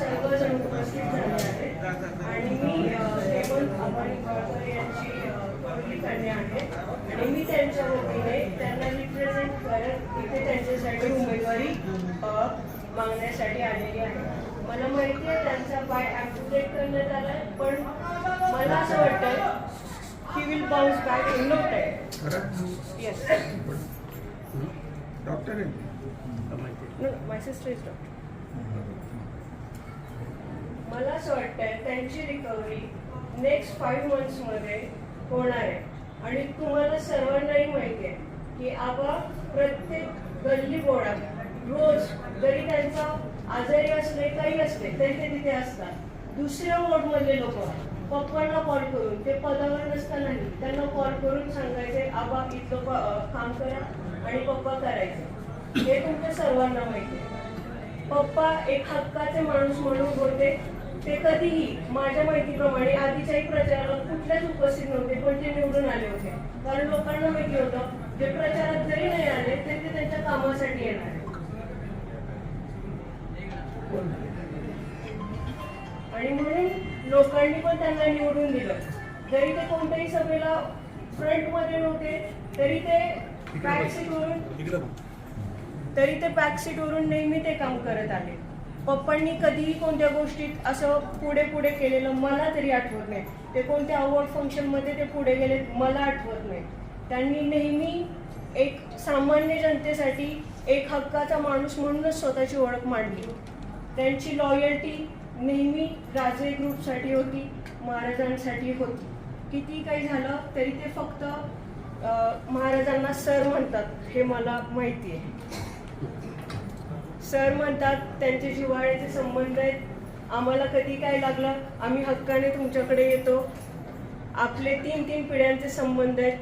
सर्वजण उपस्थित झाले आहेत आणि मी हेमंत अंबानी गावकर यांची पहिली कन्या आहे. आणि मी त्यांच्या वतीने त्यांना रिप्रेझेंट करत इथे त्यांच्यासाठी उमेदवारी मागण्यासाठी आलेली आहे मला माहिती आहे त्यांचा पाय ॲम्प्युटेट करण्यात आला आहे पण मला असं वाटतं he will bounce back in no time yes doctor आहे माय सिस्टर इज डॉक्टर मला असं वाटतंय त्यांची रिकव्हरी नेक्स्ट फाईव्ह मंथ्समध्ये होणार आहे. आणि तुम्हाला सर्वांनाही माहिती आहे की आबा प्रत्येक गल्ली बोडात रोज जरी त्यांचा आजारी असले काही असले तरी ते तिथे असतात. दुसऱ्या वॉर्डमधले लोक पप्पांना कॉल करून ते पदावर नसतानाही त्यांना कॉल करून सांगायचे आबा इथलं काम करा आणि पप्पा करायचे. हे तुमच्या सर्वांना माहिती आहे. पप्पा एक हक्काचे माणूस म्हणून होते ते कधीही माझ्या माहितीप्रमाणे आधीच्याही प्रचाराला कुठल्याच उपस्थित नव्हते पण ते निवडून आले होते. कारण लोकांना माहिती होतं जे प्रचारात जरी नाही आले तरी ते त्यांच्या कामासाठी येणार. आणि म्हणून लोकांनी पण त्यांना निवडून दिलं. जरी ते कोणत्याही सभेला फ्रंटमध्ये नव्हते तरी ते बॅक सीटवरून तरी ते बॅक सीटवरून नेहमी ते काम करत आले. पप्पांनी कधीही कोणत्या गोष्टीत असं पुढे पुढे केलेलं मला तरी आठवत नाही. ते कोणत्या अवॉर्ड फंक्शनमध्ये ते पुढे गेले मला आठवत नाही. त्यांनी नेहमी एक सामान्य जनतेसाठी एक हक्काचा माणूस म्हणूनच स्वतःची ओळख मांडली. त्यांची लॉयल्टी नेहमी राजे ग्रुपसाठी होती महाराजांसाठी होती. किती काही झालं तरी ते फक्त महाराजांना सर म्हणतात हे मला माहिती आहे. सर म्हणतात त्यांचे जिव्हाळ्याचे संबंध आहेत. आम्हाला कधी काय लागलं आम्ही हक्काने तुमच्याकडे येतो. आपले तीन तीन पिढ्यांचे संबंध आहेत.